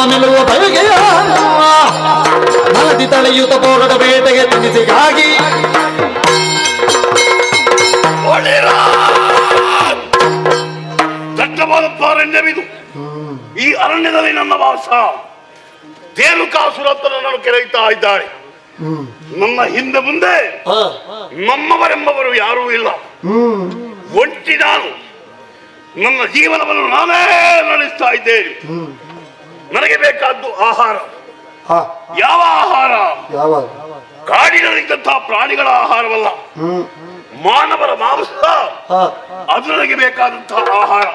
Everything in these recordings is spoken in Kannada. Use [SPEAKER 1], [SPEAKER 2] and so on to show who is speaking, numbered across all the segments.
[SPEAKER 1] ನಿಲ್ಲುವ ಬಯಗೆಯ ಮನದಿ ತಳೆಯುತ ಪೋರದ ಬೇಟೆಗೆ ತಿನಿಸಿಗಾಗಿ
[SPEAKER 2] ದಟ್ಟವಾದ ಅರಣ್ಯವಿದು ಈ ಅರಣ್ಯದಲ್ಲಿ ನನ್ನ ವಾಸ. ತೇನುಕಾಸುರ ನನ್ನನ್ನು ಕೆರೆಯುತ್ತಾ ಇದ್ದಾಳೆ. ನನ್ನ ಹಿಂದೆ ಮುಂದೆ ನಮ್ಮವರೆಂಬವರು ಯಾರೂ ಇಲ್ಲ. ಒಂಟಿ ನಾನು. ನನ್ನ ಜೀವನವನ್ನು ನಾನೇ ನಡೆಸ್ತಾ ಇದ್ದೇನೆ. ನನಗೆ ಬೇಕಾದ್ದು ಆಹಾರ. ಯಾವ ಆಹಾರ?
[SPEAKER 3] ಯಾವ?
[SPEAKER 2] ಕಾಡಿನಲ್ಲಿದ್ದಂತಹ ಪ್ರಾಣಿಗಳ ಆಹಾರವಲ್ಲ. ಮಾನವರ ಮಾಂಸ. ಅದು ನನಗೆ ಬೇಕಾದಂತಹ ಆಹಾರ.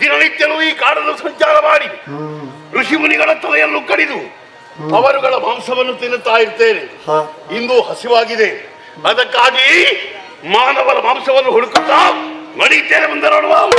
[SPEAKER 2] ದಿನನಿತ್ಯನೂ ಈ ಕಾಡನ್ನು ಸಂಚಾರ ಮಾಡಿ. ಋಷಿ ಮುನಿಗಳ ತಲೆಯನ್ನು ಕಡಿದು ಅವರುಗಳ ಮಾಂಸವನ್ನು ತಿನ್ನುತ್ತಾ ಇರ್ತೇನೆ. ಇಂದು ಹಸಿವಾಗಿದೆ. ಅದಕ್ಕಾಗಿ ಮಾನವರ ಮಾಂಸವನ್ನು ಹುಡುಕುತ್ತಾ ನಡೀತೇನೆ ಮುಂದೆ ನೋಡುವ.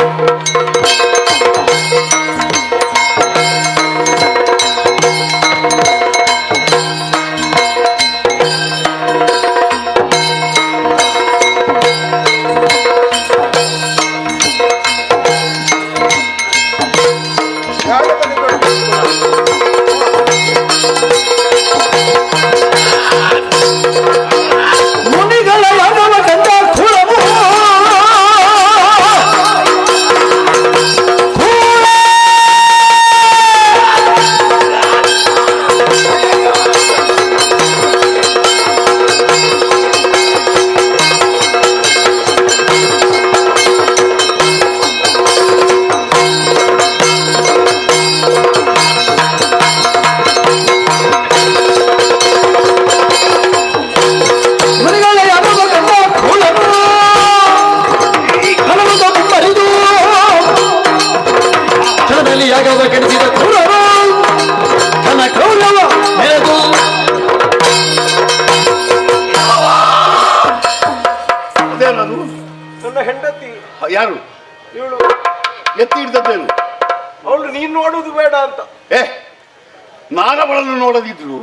[SPEAKER 2] ನೋಡದಿದ್ರು.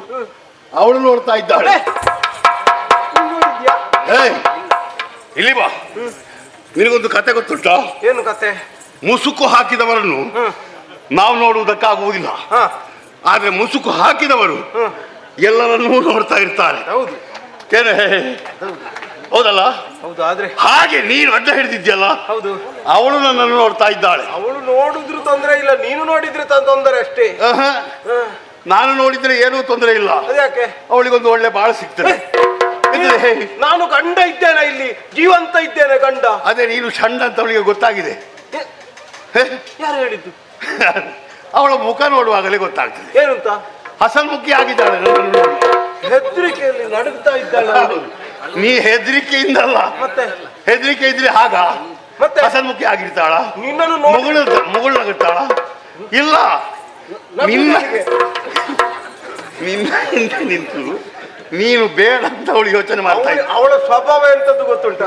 [SPEAKER 2] ಅವಳು ನೋಡ್ತಾ ಇದ್ದಾಳೆ. ಇಲ್ಲಿ ಬಾ. ನಿನಗೊಂದು ಕತೆ ಗೊತ್ತುಂಟಾ?
[SPEAKER 4] ಏನು ಕತೆ?
[SPEAKER 2] ಮುಸುಕು ಹಾಕಿದವರನ್ನು ನಾವು ನೋಡುವುದಕ್ಕಾಗುವುದಿಲ್ಲ. ಆದ್ರೆ ಮುಸುಕು ಹಾಕಿದವರು ಎಲ್ಲರನ್ನೂ ನೋಡ್ತಾ ಇರ್ತಾರೆ. ಏನೇ ಹೌದಲ್ಲ?
[SPEAKER 4] ಹೌದು ಆದ್ರೆ?
[SPEAKER 2] ಹಾಗೆ ನೀನು ಅಡ್ಡ ಹಿಡಿದಿದ್ಯಲ್ಲ
[SPEAKER 4] ಹೌದು.
[SPEAKER 2] ಅವಳು ನನ್ನನ್ನು ನೋಡ್ತಾ ಇದ್ದಾಳೆ.
[SPEAKER 4] ಅವಳು ನೋಡಿದ್ರು ತೊಂದರೆ ಇಲ್ಲ ನೀನು ನೋಡಿದ್ರೆ ತೊಂದರೆ ಅಷ್ಟೇ.
[SPEAKER 2] ನಾನು ನೋಡಿದ್ರೆ ಏನೂ ತೊಂದರೆ ಇಲ್ಲ.
[SPEAKER 4] ಅದ್ಯಾಕೆ?
[SPEAKER 2] ಅವಳಿಗೊಂದು ಒಳ್ಳೆ ಬಾಳ ಸಿಗ್ತದೆ. ಇದ್ರೆ,
[SPEAKER 4] ನಾನು ಗಂಡ ಇದ್ದೇನೆ ಇಲ್ಲಿ ಜೀವಂತ ಇದ್ದೇನೆ ಗಂಡ.
[SPEAKER 2] ಅದೇ ನೀನು ಸಣ್ಣ ಅಂತ ಅವಳಿಗೆ ಗೊತ್ತಾಗಿದೆ. ಹೇ,
[SPEAKER 4] ಯಾರು ಹೇಳಿದ್ದು?
[SPEAKER 2] ಅವಳ ಮುಖ ನೋಡುವಾಗಲೇ ಗೊತ್ತಾಗ್ತದೆ.
[SPEAKER 4] ಏನಂತ?
[SPEAKER 2] ಹಸನ್ಮುಖಿ ಆಗಿದ್ದಾಳೆ ನನ್ನನ್ನು ನೋಡಿ.
[SPEAKER 4] ಹೆದರಿಕೆಯಲ್ಲಿ ನಡುಗ್ತಾ ಇದ್ದಾಳೆ. ಅವಳು.
[SPEAKER 2] ನೀ ಹೆದರಿಕೆಯಿಂದಲ್ಲ.
[SPEAKER 4] ಮತ್ತೆ?
[SPEAKER 2] ಹೆದರಿಕೆ ಇದ್ರೆ ಆಗ
[SPEAKER 4] ಮತ್ತೆ?
[SPEAKER 2] ಹಸನ್ಮುಖಿ ಆಗಿರ್ತಾಳ?
[SPEAKER 4] ನಿನ್ನನ್ನು ನೋಡಿ
[SPEAKER 2] ಮುಗುಳು ಇಲ್ಲ. ನಿನ್ನ ನಿಮ್ಮ ಹಿಂದೆ ನಿಂತು ನೀನು ಬೇಡ ಅಂತ ಅವಳು ಯೋಚನೆ ಮಾಡ್ತಾ
[SPEAKER 4] ಅವಳ
[SPEAKER 2] ಇದ್ದ.
[SPEAKER 4] ಅವಳ ಸ್ವಭಾವ ಎಂತದ್ದು ಗೊತ್ತುಂಟ?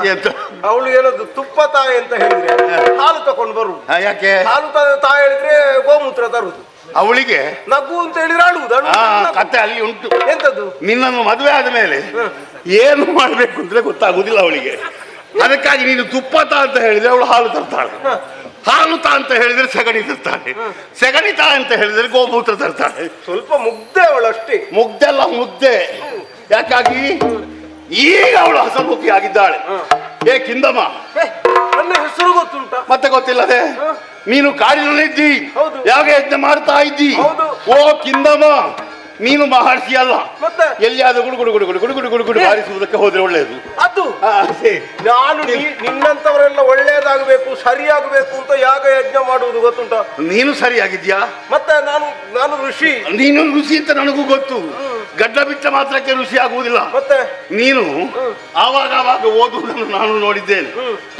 [SPEAKER 4] ಅವಳು ಏನದು ತುಪ್ಪ ತಾಯಿ ಅಂತ ಹೇಳಿದ್ರೆ ಹಾಲು ತಕೊಂಡು
[SPEAKER 2] ಬರು ಯಾಕೆ?
[SPEAKER 4] ಹಾಲು ತಾಯಿ ಹೇಳಿದ್ರೆ ಗೋಮೂತ್ರ ತರುದು
[SPEAKER 2] ಅವಳಿಗೆ
[SPEAKER 4] ನಗು ಅಂತ ಹೇಳಿದ್ರೆ ಅಳುವುದು ಅಳುವುದು
[SPEAKER 2] ಕತೆ ಅಲ್ಲಿ ಉಂಟು.
[SPEAKER 4] ಎಂತದ್ದು?
[SPEAKER 2] ನಿನ್ನನ್ನು ಮದುವೆ ಆದ ಮೇಲೆ ಏನು ಮಾಡ್ಬೇಕು ಅಂತ ಗೊತ್ತಾಗುದಿಲ್ಲ ಅವಳಿಗೆ. ಅದಕ್ಕಾಗಿ ನೀನು ತುಪ್ಪ ತಾ ಅಂತ ಹೇಳಿದ್ರೆ ಅವಳು ಹಾಲು ತರ್ತಾಳೆ. ಹಾಲು ತಾ ಅಂತ ಹೇಳಿದ್ರೆ ಸಗಣಿ ತರ್ತಾರೆ ಸೆಗಣಿತ ಅಂತ ಹೇಳಿದ್ರೆ ಗೋಮೂತ್ರ ತರ್ತಾರೆ
[SPEAKER 4] ಸ್ವಲ್ಪ ಮುಗ್ದೆ ಅವಳು ಅಷ್ಟೇ.
[SPEAKER 2] ಮುಗ್ದೆಲ್ಲ ಮುದ್ದೆ ಯಾಕಾಗಿ? ಈಗ ಅವಳು ಹಸಮುಖಿ ಆಗಿದ್ದಾಳೆ. ಏ ಕಿಂದಮ್ಮ.
[SPEAKER 4] ನನ್ನ ಹೆಸರು ಗೊತ್ತುಂಟ?
[SPEAKER 2] ಮತ್ತೆ ಗೊತ್ತಿಲ್ಲದೆ? ನೀನು ಕಾಡಿನಲ್ಲಿ
[SPEAKER 4] ಇದ್ದಿ
[SPEAKER 2] ಯಾವಾಗ ಯಜ್ಞ ಮಾಡ್ತಾ ಇದ್ದಿ. ಓ ಕಿಂದಮ್ಮ. ನೀನು ಮಹರ್ಷಿ ಅಲ್ಲ.
[SPEAKER 4] ಮತ್ತೆ?
[SPEAKER 2] ಎಲ್ಲಿಯಾದ್ರೂ ಗುಡು ಗುಡು ಗುಡು ಗುಡು ಗುಡು ಗುಡು ಗುಡು ಗುಡು ಬಾರಿಸುವುದಕ್ಕೆ ಹೋದ್ರೆ ಒಳ್ಳೆಯದು
[SPEAKER 4] ಅದು. ನಾನು ನಿನ್ನಂತವರೆಲ್ಲ ಒಳ್ಳೆಯದಾಗಬೇಕು ಸರಿಯಾಗಬೇಕು ಅಂತ ಯಾಗ ಯಜ್ಞ ಮಾಡುವುದು ಗೊತ್ತುಂಟ?
[SPEAKER 2] ನೀನು ಸರಿಯಾಗಿದ್ಯಾ?
[SPEAKER 4] ಮತ್ತೆ ನಾನು ನಾನು ಋಷಿ.
[SPEAKER 2] ನೀನು ಋಷಿ ಅಂತ ನನಗೂ ಗೊತ್ತು. ಗಡ್ಡ ಬಿಟ್ಟ ಮಾತ್ರಕ್ಕೆ ಋಷಿ ಆಗುವುದಿಲ್ಲ.
[SPEAKER 4] ಮತ್ತೆ?
[SPEAKER 2] ನೀನು ಆವಾಗ ಆವಾಗ ಓದುವುದನ್ನು ನಾನು ನೋಡಿದ್ದೇನೆ.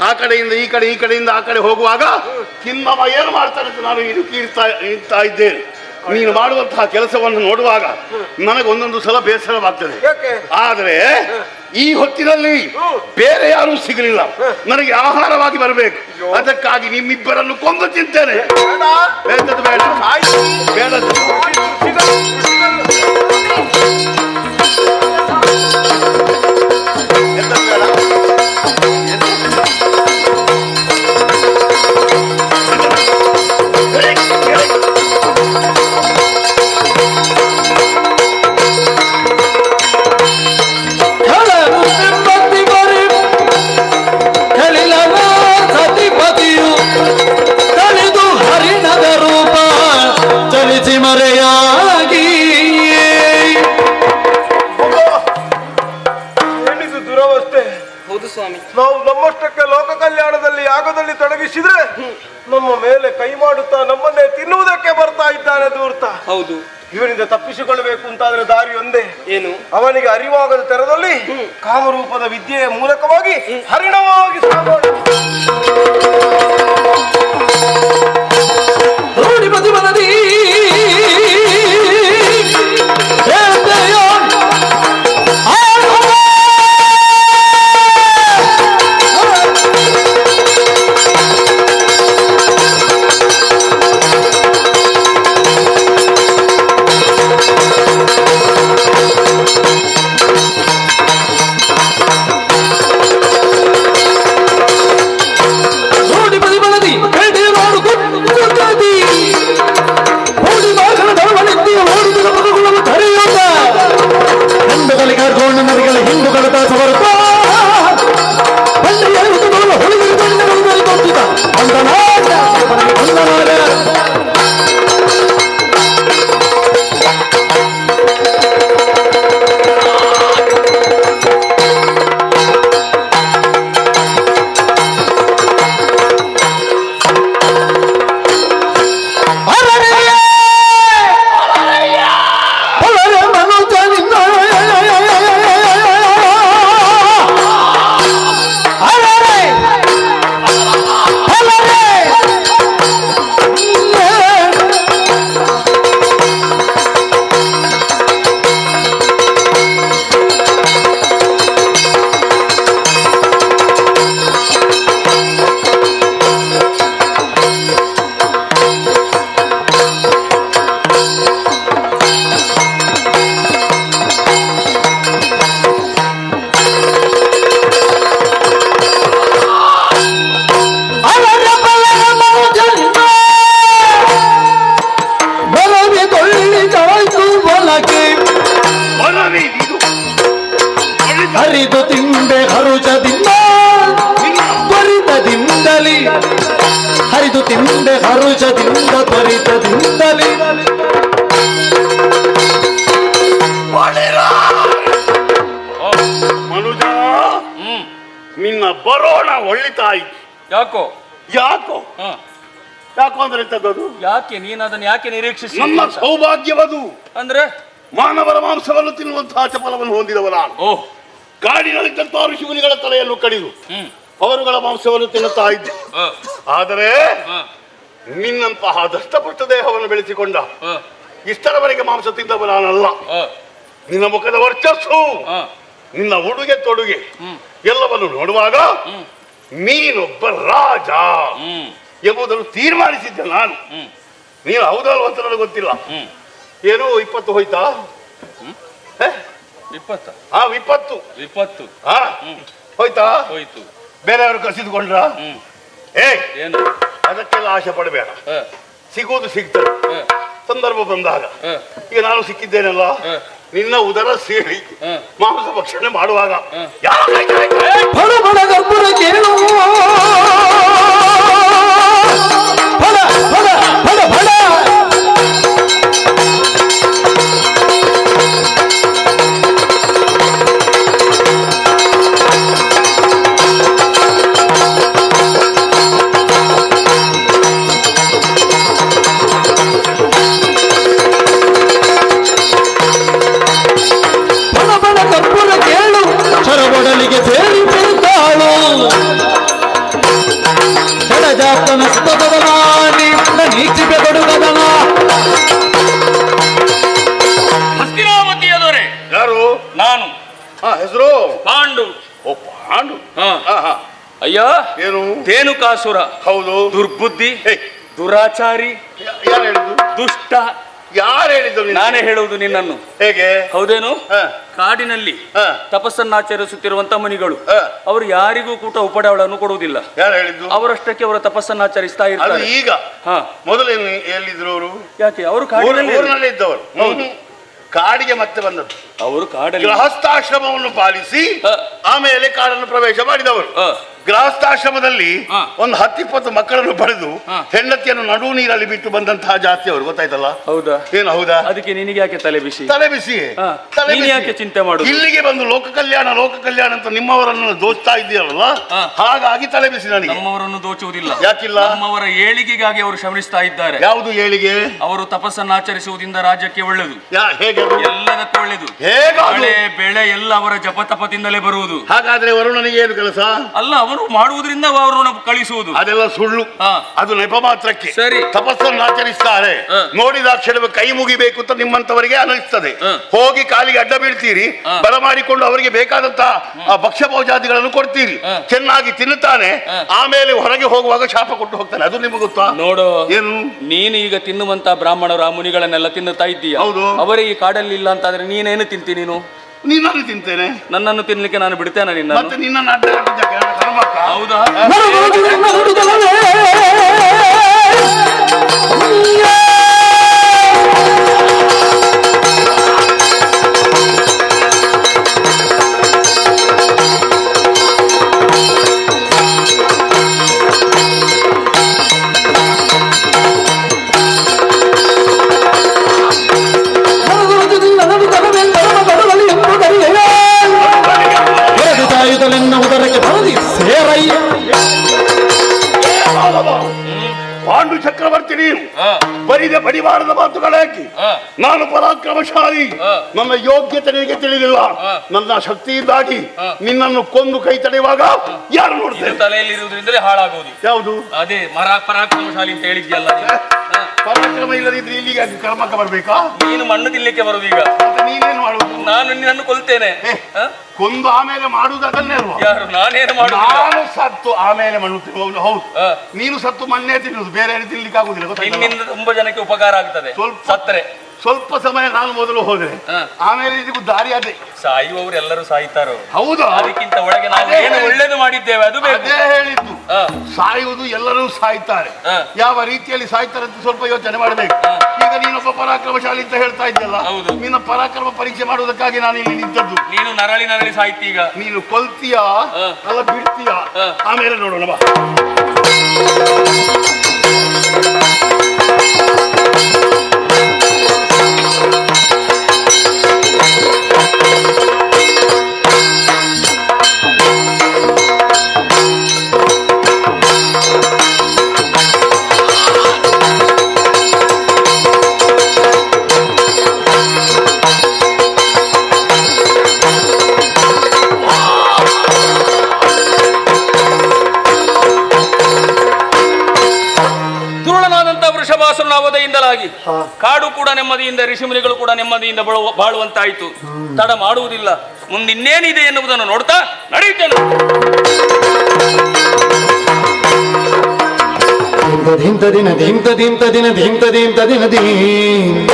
[SPEAKER 2] ಆ ಕಡೆಯಿಂದ ಈ ಕಡೆ ಈ ಕಡೆಯಿಂದ ಆ ಕಡೆ ಹೋಗುವಾಗ ಕಿನ್ನವ ಏನು ಮಾಡ್ತಾನೆ ಅಂತ ನಾನು ಇದು ಕೀರ್ತಾ ಇದ್ದೇನೆ. ನೀನು ಮಾಡುವಂತಹ ಕೆಲಸವನ್ನು ನೋಡುವಾಗ ನನಗೆ ಒಂದೊಂದು ಸಲ ಬೇಸರವಾಗ್ತದೆ. ಆದರೆ ಈ ಹೊತ್ತಿನಲ್ಲಿ ಬೇರೆ ಯಾರೂ ಸಿಗಲಿಲ್ಲ. ನನಗೆ ಆಹಾರವಾಗಿ ಬರಬೇಕು. ಅದಕ್ಕಾಗಿ ನಿಮ್ಮಿಬ್ಬರನ್ನು ಕೊಂದು ತಿಂತೇನೆ.
[SPEAKER 4] ಬೇಡ.
[SPEAKER 2] ಬೇಡ.
[SPEAKER 4] ನಮ್ಮಷ್ಟಕ್ಕೆ ಲೋಕ ಕಲ್ಯಾಣದಲ್ಲಿ ಯಾಗದಲ್ಲಿ ತೊಡಗಿಸಿದ್ರೆ ನಮ್ಮ ಮೇಲೆ ಕೈ ಮಾಡುತ್ತಾ ನಮ್ಮನ್ನೇ ತಿನ್ನುವುದಕ್ಕೆ ಬರ್ತಾ ಇದ್ದಾನೆ ದೂರ್ತ
[SPEAKER 3] ಹೌದು.
[SPEAKER 4] ಇವನಿಂದ ತಪ್ಪಿಸಿಕೊಳ್ಳಬೇಕು ಅಂತಾದ್ರೆ ದಾರಿ ಒಂದೇ.
[SPEAKER 3] ಏನು?
[SPEAKER 4] ಅವನಿಗೆ ಅರಿವಾಗದ ತೆರದಲ್ಲಿ ಕಾಮರೂಪದ ವಿದ್ಯೆಯ ಮೂಲಕವಾಗಿ ಹರಿಣವಾಗಿ ಸಾಗೋಣ.
[SPEAKER 1] ನಿನ್ನ
[SPEAKER 2] ಒಳ್ಳೆ ತಾಯಿ.
[SPEAKER 3] ಯಾಕೋ?
[SPEAKER 2] ಯಾಕೋ?
[SPEAKER 3] ಹ.
[SPEAKER 2] ಯಾಕೋ ಅಂದ್ರೆ ಎಂತದ್ದು
[SPEAKER 3] ಯಾಕೆ ನೀನು ಅದನ್ನ ಯಾಕೆ ನಿರೀಕ್ಷಿಸಿ?
[SPEAKER 2] ನಮ್ಮ ಸೌಭಾಗ್ಯವದು.
[SPEAKER 3] ಅಂದ್ರೆ?
[SPEAKER 2] ಮಾನವರ ಮಾಂಸವನ್ನು ತಿನ್ನುವಂತಹ ಚಪಲವನ್ನು ಹೊಂದಿದವ ನಾನು.
[SPEAKER 3] ಓ.
[SPEAKER 2] ಕಾಡಿನಲ್ಲಿದ್ದಂತಹ ಋಷಿಮುನಿಗಳ ತಲೆಯನ್ನು ಕಡಿದು
[SPEAKER 3] ಹ್ಮ್.
[SPEAKER 2] ಅವರುಗಳ ಮಾಂಸವನ್ನು ತಿನ್ನುತ್ತಾ ಇದ್ದೆ. ಆದರೆ ನಿನ್ನಂತಹ ದಷ್ಟಪುಷ್ಟ ದೇಹವನ್ನು ಬೆಳೆಸಿಕೊಂಡ ಇಷ್ಟರವರೆಗೆ ಮಾಂಸ ತಿಂದವ ನಾನಲ್ಲ. ನಿನ್ನ ಮುಖದ ವರ್ಚಸ್ಸು. ನಿನ್ನ ಉಡುಗೆ ತೊಡುಗೆ. ಎಲ್ಲವನ್ನು ನೋಡುವಾಗ. ನೀನೊಬ್ಬ ರಾಜ. ಎಂಬುದನ್ನು ತೀರ್ಮಾನಿಸಿದ್ದೆ ನಾನು. ನೀನು ಹೌದಲ್ವ ಅಂತ ನನಗೆ ಗೊತ್ತಿಲ್ಲ. ಏನು ಇಪ್ಪತ್ತು ಹೋಯ್ತಾ? ಹೇ?
[SPEAKER 3] ಇಪ್ಪತ್ತ.
[SPEAKER 2] ಆ ವಿಪತ್ತು
[SPEAKER 3] ಇಪ್ಪತ್ತು.
[SPEAKER 2] ಆ
[SPEAKER 3] ಹ್ಮ್.
[SPEAKER 2] ಹೋಯ್ತಾ?
[SPEAKER 3] ಹೋಯ್ತು.
[SPEAKER 2] ಬೇರೆಯವರು ಕಸಿದುಕೊಂಡ್ರ? ಏ
[SPEAKER 3] ಏನು?
[SPEAKER 2] ಅದಕ್ಕೆಲ್ಲ ಆಶೆ ಪಡಬೇಡ.
[SPEAKER 3] ಹ,
[SPEAKER 2] ಸಿಗುವುದು ಸಿಗ್ತದೆ.
[SPEAKER 3] ಹ,
[SPEAKER 2] ಸಂದರ್ಭ ಬಂದಾಗ. ಈಗ ನಾನು ಸಿಕ್ಕಿದ್ದೇನಲ್ಲ?
[SPEAKER 3] ಹ.
[SPEAKER 2] ನಿನ್ನ ಉದರ ಸೇರಿ. ಮಾಂಸ ಭಕ್ಷಣೆ ಮಾಡುವಾಗ?
[SPEAKER 1] ಬಡ ಬಡ ಗಬ್ಬರ ಕೇಳು
[SPEAKER 2] ಏನು
[SPEAKER 3] ಧೇನುಕಾಸುರ
[SPEAKER 2] ಹೌದು.
[SPEAKER 3] ದುರ್ಬುದ್ಧಿ ದುರಾಚಾರಿ
[SPEAKER 2] ಯಾರು ಹೇಳಿದ್ದು?
[SPEAKER 3] ದುಷ್ಟ.
[SPEAKER 2] ಯಾರು ಹೇಳಿದ್ದು?
[SPEAKER 3] ನಾನೇ ಹೇಳುವುದು ನಿನ್ನನ್ನು.
[SPEAKER 2] ಹೇಗೆ?
[SPEAKER 3] ಹೌದೇನು?
[SPEAKER 2] ಹ,
[SPEAKER 3] ಕಾಡಿನಲ್ಲಿ
[SPEAKER 2] ಹ,
[SPEAKER 3] ತಪಸ್ಸನ್ನಾಚರಿಸುತ್ತಿರುವಂತ ಮುನಿಗಳು.
[SPEAKER 2] ಹ.
[SPEAKER 3] ಅವರು ಯಾರಿಗೂ ಕೂಟ ಉಪಡಾವಳನ್ನು ಕೊಡುವುದಿಲ್ಲ.
[SPEAKER 2] ಯಾರು ಹೇಳಿದ್ದು?
[SPEAKER 3] ಅವರಷ್ಟಕ್ಕೆ ಅವರ ತಪಸ್ಸನ್ನಾಚರಿಸ್ತಾ
[SPEAKER 2] ಅದು
[SPEAKER 3] ಇರ್ತಾರೆ.
[SPEAKER 2] ಈಗ?
[SPEAKER 3] ಹಾ.
[SPEAKER 2] ಮೊದಲು ಎಲ್ಲಿ- ಎಲ್ಲಿದ್ರು ಅವರು?
[SPEAKER 3] ಯಾಕೆ? ಅವರು ಕಾಡಿನಲ್ಲಿ
[SPEAKER 2] ಊರಿನಲ್ಲಿ ಇದ್ದವರು.
[SPEAKER 3] ಹೌದು.
[SPEAKER 2] ಕಾಡಿಗೆ ಮತ್ತೆ ಬಂದದ್ದು.
[SPEAKER 3] ಅವರು ಕಾಡಲ್ಲಿ
[SPEAKER 2] ಗೃಹಸ್ಥಾಶ್ರಮವನ್ನು ಪಾಲಿಸಿ ಆಮೇಲೆ ಕಾಡನ್ನು ಪ್ರವೇಶ ಮಾಡಿದವರು. ಗೃಹಸ್ಥಾಶ್ರಮದಲ್ಲಿ. ಒಂದು ಹತ್ತಿಪ್ಪತ್ತು ಮಕ್ಕಳನ್ನು ಪಡೆದು. ಹೆಂಡತಿಯನ್ನು ನಡು ನೀರಲ್ಲಿ ಬಿಟ್ಟು ಬಂದಂತಹ ಜಾತಿ ಅವರು ಗೊತ್ತಾಯ್ತಲ್ಲ?
[SPEAKER 3] ಹೌದಾ?
[SPEAKER 2] ಏನು ಹೌದಾ?
[SPEAKER 3] ಅದಕ್ಕೆ ನಿನಗೆ ಯಾಕೆ ತಲೆ ಬಿಸಿ?
[SPEAKER 2] ತಲೆ ಬಿಸಿ. ತಲೆ
[SPEAKER 3] ಯಾಕೆ ಚಿಂತೆ ಮಾಡು
[SPEAKER 2] ಇಲ್ಲಿಗೆ ಬಂದು ಲೋಕ ಕಲ್ಯಾಣ ಲೋಕ ಕಲ್ಯಾಣ ಅಂತ ನಿಮ್ಮವರನ್ನು ದೋಚ್ತಾ ಇದೆಯಲ್ಲ. ಹಾಗಾಗಿ ತಲೆ ಬಿಸಿ ನನಗೆ.
[SPEAKER 3] ನಮ್ಮವರನ್ನು ದೋಚುವುದಿಲ್ಲ.
[SPEAKER 2] ಯಾಕಿಲ್ಲ?
[SPEAKER 3] ನಮ್ಮವರ ಏಳಿಗೆಗಾಗಿ ಅವರು ಶ್ರಮಿಸ್ತಾ ಇದ್ದಾರೆ.
[SPEAKER 2] ಯಾವುದು ಏಳಿಗೆ?
[SPEAKER 3] ಅವರು ತಪಸ್ಸನ್ನು ಆಚರಿಸುವುದರಿಂದ ರಾಜ್ಯಕ್ಕೆ ಒಳ್ಳೆದು
[SPEAKER 2] ಯಾ ಹೇಗೆ
[SPEAKER 3] ಎಲ್ಲದಕ್ಕೆ ಒಳ್ಳೇದು
[SPEAKER 2] ಒಳ್ಳೆದು
[SPEAKER 3] ಮಳೆ ಬೆಳೆ ಎಲ್ಲ ಅವರ ಜಪತಪದಿಂದಲೇ ಬರುವುದು.
[SPEAKER 2] ಹಾಗಾದ್ರೆ ವರುಣನಿಗೆ ಏನು ಕೆಲಸ?
[SPEAKER 3] ಅಲ್ಲ ಅವರು ಮಾಡುವುದರಿಂದ ವರುಣ ಕಳಿಸುವುದು.
[SPEAKER 2] ಅದೆಲ್ಲ ಸುಳ್ಳು. ಅದು ನೆಪ ಮಾತ್ರಕ್ಕೆ.
[SPEAKER 3] ಸರಿ.
[SPEAKER 2] ತಪಸ್ಸನ್ನು ಆಚರಿಸ್ತಾರೆ. ನೋಡಿದಾಕ್ಷಣ ಕೈ ಮುಗಿಬೇಕು ಅಂತ ನಿಮ್ಮಂತವರಿಗೆ ಅನಿಸ್ತದೆ. ಹೋಗಿ ಕಾಲಿಗೆ ಅಡ್ಡ ಬೀಳ್ತೀರಿ.
[SPEAKER 3] ಬರ
[SPEAKER 2] ಮಾಡಿಕೊಂಡು ಅವರಿಗೆ ಬೇಕಾದಂತ ಭಕ್ಷ್ಯ ಭೋಜಾದಿಗಳನ್ನು ಕೊಡ್ತೀರಿ. ಚೆನ್ನಾಗಿ ತಿನ್ನುತ್ತಾನೆ. ಆಮೇಲೆ ಹೊರಗೆ ಹೋಗುವಾಗ ಶಾಪ ಕೊಟ್ಟು ಹೋಗ್ತಾನೆ. ಅದು ನಿಮಗೆ ಗೊತ್ತಾ?
[SPEAKER 3] ನೋಡು
[SPEAKER 2] ಏನು?
[SPEAKER 3] ನೀನು ಈಗ ತಿನ್ನುವಂತ ಬ್ರಾಹ್ಮಣರು ಆ ಮುನಿಗಳನ್ನೆಲ್ಲ ತಿನ್ನುತ್ತಾ ಇದ್ದೀಯ.
[SPEAKER 2] ಹೌದು.
[SPEAKER 3] ಅವರೇ ಈ ಕಾಡಲ್ಲಿ ಇಲ್ಲ ಅಂತಾದ್ರೆ ನೀನೇನು ತಿಂತಿ ನೀನು?
[SPEAKER 2] ನಿನ್ನನ್ನು ತಿಂತೇನೆ.
[SPEAKER 3] ನನ್ನನ್ನು ತಿನ್ಲಿಕ್ಕೆ ನಾನು ಬಿಡ್ತೇನೆ ನಿನ್ನ
[SPEAKER 2] ಮತ್ತೆ ನಿನ್ನನ್ನು ಅಡ್ಡ ಹಾಕಿದ್ದಕ್ಕೆ ನನ್ನ ಕರ್ಮಕ್ಕ.
[SPEAKER 3] ಹೌದಾ?
[SPEAKER 2] ಚಕ್ರವರ್ತಿ ಬರಿದ ಬಡಿವಾರದ ಮಾತುಗಳಾಕಿ. ನಾನು ಪರಾಕ್ರಮಶಾಲಿ. ನನ್ನ ಯೋಗ್ಯತೆ ನಿನಗೆ ತಿಳಿದಿಲ್ಲ. ನನ್ನ ಶಕ್ತಿಯಿಂದಾಗಿ
[SPEAKER 3] ಹಾ.
[SPEAKER 2] ನಿನ್ನನ್ನು ಕೊಂದು ಕೈ ತಡೆಯುವಾಗ ಯಾರು ನೋಡ್ತಾರೆ
[SPEAKER 3] ತಲೆಯಲ್ಲಿ ಇರುವುದರಿಂದಲೇ ಹಾಳಾಗುವುದು.
[SPEAKER 2] ಯಾವುದು?
[SPEAKER 3] ಅದೇ ಪರಾಕ್ರಮಶಾಲಿ ಅಂತ ಹೇಳಿದ್ಯಲ್ಲ
[SPEAKER 2] ಪರಾಕ್ರಮ ಇಲ್ಲದಿದ್ರೆ ಇಲ್ಲಿಗೆ ಕರ್ಮಕ್ಕೆ ಬರ್ಬೇಕಾ?
[SPEAKER 3] ನೀನು ಮಣ್ಣು ತಿನ್ಲಿಕ್ಕೆ ಬರುದು ಈಗ.
[SPEAKER 2] ಮತ್ತೆ ನೀನೇನು ಮಾಡುವುದು
[SPEAKER 3] ನಾನು ನಿನ್ನನ್ನು ಕೊಲ್ತೇನೆ. ಹ?
[SPEAKER 2] ಕೊಂದು ಆಮೇಲೆ ಮಾಡುವುದು ಅದನ್ನೇ ಅಲ್ವಾ?
[SPEAKER 3] ಯಾರು? ನಾನೇನು ಮಾಡುದಿಲ್ಲ.
[SPEAKER 2] ನಾನು ಸತ್ತು ಆಮೇಲೆ ಮಣ್ಣು ಹೌದು
[SPEAKER 3] ಹ.
[SPEAKER 2] ನೀನು ಸತ್ತು ಮಣ್ಣೇ ತಿನ್ನುವುದು ಬೇರೆ ಏನು ತಿನ್ಲಿಕ್ಕೆ ಆಗುದಿಲ್ಲ ಗೊತ್ತಾಯ್ತಲ್ಲ?
[SPEAKER 3] ನಿನ್ನಿಂದ ತುಂಬಾ ಜನಕ್ಕೆ ಉಪಕಾರ ಆಗ್ತದೆ.
[SPEAKER 2] ಸ್ವಲ್ಪ
[SPEAKER 3] ಸತ್ತರೆ.
[SPEAKER 2] ಸ್ವಲ್ಪ ಸಮಯ ನಾನು ಮೊದಲು ಹೋದ್ರೆ
[SPEAKER 3] ಹ.
[SPEAKER 2] ಆಮೇಲೆ ಇದಕ್ಕೂ ದಾರಿ ಅದೇ.
[SPEAKER 3] ಸಾಯುವವರು ಎಲ್ಲರೂ ಸಾಯ್ತಾರೋ?
[SPEAKER 2] ಹೌದು.
[SPEAKER 3] ಅದಕ್ಕಿಂತ ಒಳಗೆ ನಾವು
[SPEAKER 2] ಅದೇ
[SPEAKER 3] ಏನು
[SPEAKER 2] ಹೇಳಿ-
[SPEAKER 3] ಒಳ್ಳೇದು ಮಾಡಿದ್ದೇವೆ ಅದು ಬೇಕು.
[SPEAKER 2] ಅದೇ ಹೇಳಿದ್ದು. ಸಾಯುವುದು ಎಲ್ಲರೂ ಸಾಯ್ತಾರೆ. ಯಾವ ರೀತಿಯಲ್ಲಿ ಸಾಯ್ತಾರೆ ಅಂತ ಸ್ವಲ್ಪ ಯೋಚನೆ ಮಾಡಬೇಕು. ಈಗ ನೀನೊಬ್ಬ ಪರಾಕ್ರಮಶಾಲಿ ಅಂತ ಹೇಳ್ತಾ ಇದ್ದಲ್ಲ
[SPEAKER 3] ಹೌದು.
[SPEAKER 2] ನಿನ್ನ ಪರಾಕ್ರಮ ಪರೀಕ್ಷೆ ಮಾಡುವುದಕ್ಕಾಗಿ ನಾನು ಇಲ್ಲಿ ನಿಂತದ್ದು.
[SPEAKER 3] ನೀನು ನರಳಿ ನರಳಿ ಸಾಯ್ತಿ ಈಗ.
[SPEAKER 2] ನೀನು ಕೊಲ್ತೀಯ. ಅಲ್ಲ ಬಿಡ್ತೀಯ? ಆಮೇಲೆ ನೋಡೋಣ ಬಾ.
[SPEAKER 3] ಕಾಡು ಕೂಡ ನೆಮ್ಮದಿಯಿಂದ ಋಷಿಮುನಿಗಳು ಕೂಡ ನೆಮ್ಮದಿಯಿಂದ ಬಾಳುವ- ಬಾಳುವಂತಾಯಿತು. ತಡ ಮಾಡುವುದಿಲ್ಲ. ಮುಂದಿನ್ನೇನಿದೆ ಎನ್ನುವುದನ್ನು ನೋಡ್ತಾ ನಡೆಯುತ್ತೇನೆ.
[SPEAKER 1] ಧಿಂತ ದಿನ ಧಿಂತ ಧಿಂತ ದಿನ ಧಿಂತ ಧಿಂತ ದಿನ. ದೀಂ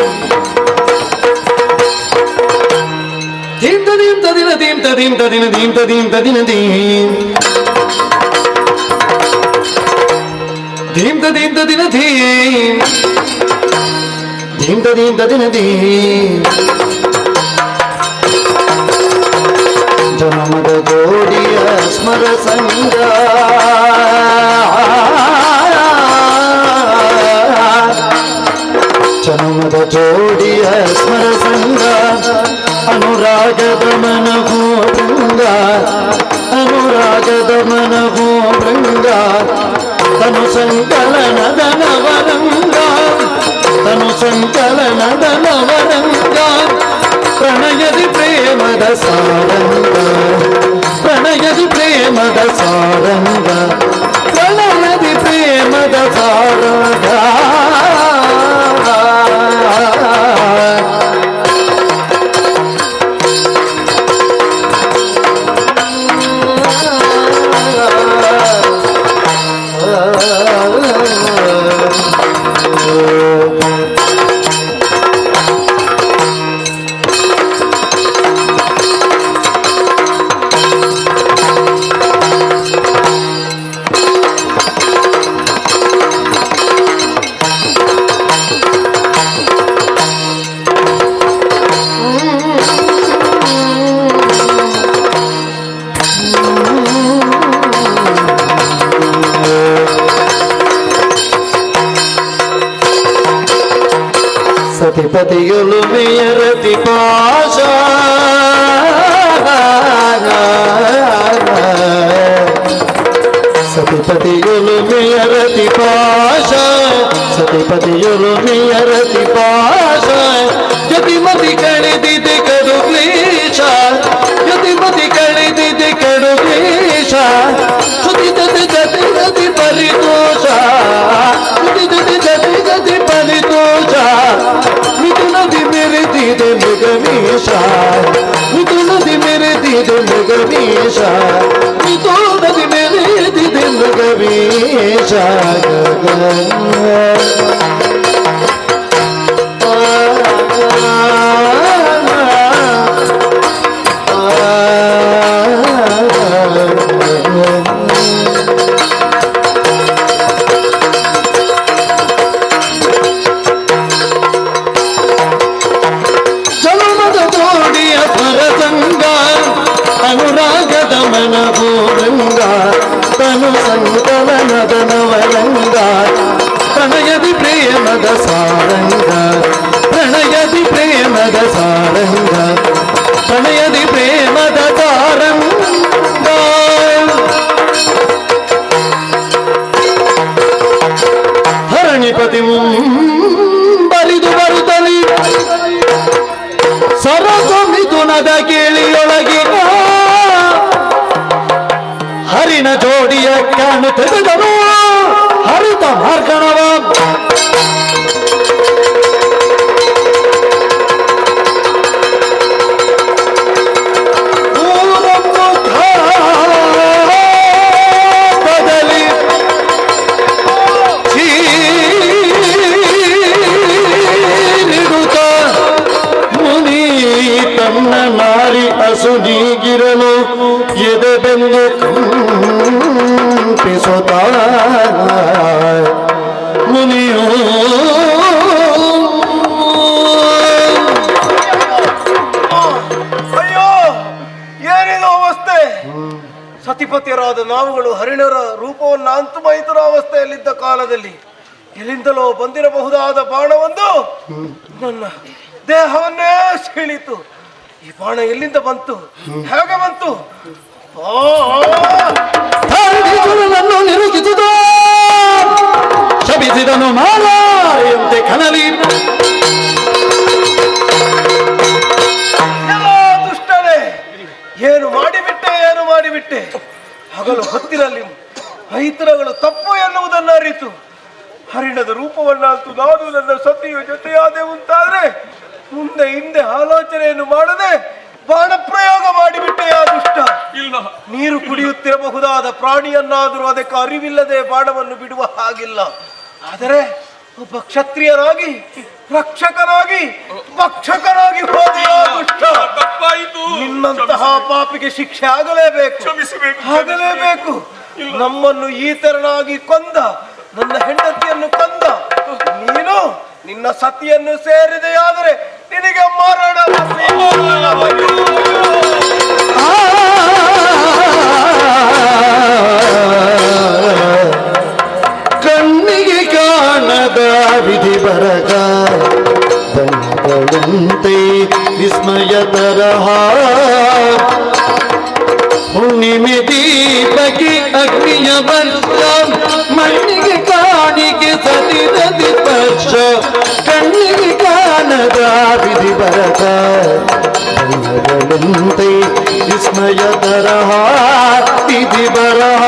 [SPEAKER 1] ಧಿಂತ ಧಿಂತ ದಿನ ಧಿಂತ ಧಿಂತ ದಿನ ಧಿಂತ ಧಿಂತ ದಿನ ದೀಂ ಧಿಂತ ಧಿಂತ ದಿನ ಧೀಂ ಧಿಂತ ದಿನದಿ. ಜನ್ಮದ ಜೋಡಿಯ ಸ್ಮರ ಸಂಗ ಜನ್ಮದ ಜೋಡಿಯ ಸ್ಮರ ಸಂಗ ಅನುರಾಗದ ಮನಗೋ ಬೃಂದ ಅನುರಾಗದ ಮನಗೋ ಬೃಂದ ತನು ಸಂಕಲನದ navaranga. சஞ்சல நடனவரங்கா பிரணயதி பிரேமத Saranga பிரணயதி பிரேமத Saranga பிரணயதி பிரேமத Saranga Satipati Yulu Miyarati Pasha Satipati Yulu गवेश తాను సంతల నదనవరంగా ప్రణయది ప్రేమద సారంగా. ప్రణయది ప్రేమద సారంగా. ప్రణయది ప్రేమద సారంగా. ధరణిపతి 等
[SPEAKER 4] 等等等 ಸತಿಪತಿಯರಾದ ನಾವುಗಳು ಹರಿಣರ ರೂಪವನ್ನು ಅಂತುಮೈತರ ಅವಸ್ಥೆಯಲ್ಲಿದ್ದ ಕಾಲದಲ್ಲಿ ಎಲ್ಲಿಂದಲೋ ಬಂದಿರಬಹುದಾದ ಬಾಣವೊಂದು ನನ್ನ ದೇಹವನ್ನೇ ಸೀಳಿತು. ಈ ಬಾಣ ಎಲ್ಲಿಂದ ಬಂತು? ಹೇಗೆ ಬಂತು?
[SPEAKER 1] ಶಪಿಸಿದನು ಮಾಲಾಯಂತೆ ಕನಲಿ.
[SPEAKER 4] ಏನು ಮಾಡಿಬಿಟ್ಟೆ ಏನು ಮಾಡಿಬಿಟ್ಟೆ? ಹಗಲು ಹೊತ್ತಿನಲ್ಲಿ ಐತರಗಳು ತಪ್ಪು ಎನ್ನುವುದನ್ನು ಅರಿತು. ಹರಿಣದ ರೂಪವನ್ನಂತೂ ನಾನು ನನ್ನ ಸತಿಯ ಜೊತೆಯಾದೆ ಉಂಟಾದ್ರೆ ಮುಂದೆ ಹಿಂದೆ ಆಲೋಚನೆಯನ್ನು ಮಾಡದೆ ಬಾಣ ಪ್ರಯೋಗ ಮಾಡಿಬಿಟ್ಟೆ ಆ ದುಷ್ಟ.
[SPEAKER 3] ಇಲ್ಲ.
[SPEAKER 4] ನೀರು ಕುಡಿಯುತ್ತಿರಬಹುದಾದ ಪ್ರಾಣಿಯನ್ನಾದರೂ ಅದಕ್ಕೆ ಅರಿವಿಲ್ಲದೆ ಬಾಣವನ್ನು ಬಿಡುವ ಹಾಗಿಲ್ಲ. ಆದರೆ ಒಬ್ಬ ಕ್ಷತ್ರಿಯರಾಗಿ ರಕ್ಷಕನಾಗಿ ಭಕ್ಷಕನಾಗಿ ಹೋದ ದುಷ್ಟ.
[SPEAKER 3] ತಪ್ಪಾಯಿತು.
[SPEAKER 4] ನಿನ್ನಂತಹ ಪಾಪಿಗೆ ಶಿಕ್ಷೆ ಆಗಲೇಬೇಕು.
[SPEAKER 3] ಕ್ಷಮಿಸಬೇಕು,
[SPEAKER 4] ಆಗಲೇಬೇಕು. ನಮ್ಮನ್ನು ಈ ತರನಾಗಿ ಕೊಂದ ನನ್ನ ಹೆಂಡತಿಯನ್ನು ಕೊಂದ. ನೀನು ನಿನ್ನ ಸತಿಯನ್ನು ಸೇರಿದೆಯಾದರೆ ನಿನಗೆ ಮರಣ
[SPEAKER 1] ಕಣ್ಣಿಗೆ ವಿಧಿ ಬರಗ. ಬಣ್ಣಗಳಂತೆ ವಿಸ್ಮಯ ತರಹ. ಹುಣ್ಣಿಮೆ ದೀಪಕ್ಕೆ ಅಗ್ನಿಯ ವರ್ಷ. ಮಣ್ಣಿಗೆ ಕಾಣಿಕೆ ಸತಿದ ಸ್ಪರ್ಶ. ಕಣ್ಣಿಗೆ ಕಾಣದ ವಿಧಿ ಬರಗ. ಬಣ್ಣಗಳಂತೆ ವಿಸ್ಮಯ ತರಹ. ವಿಧಿ ಬರಹ.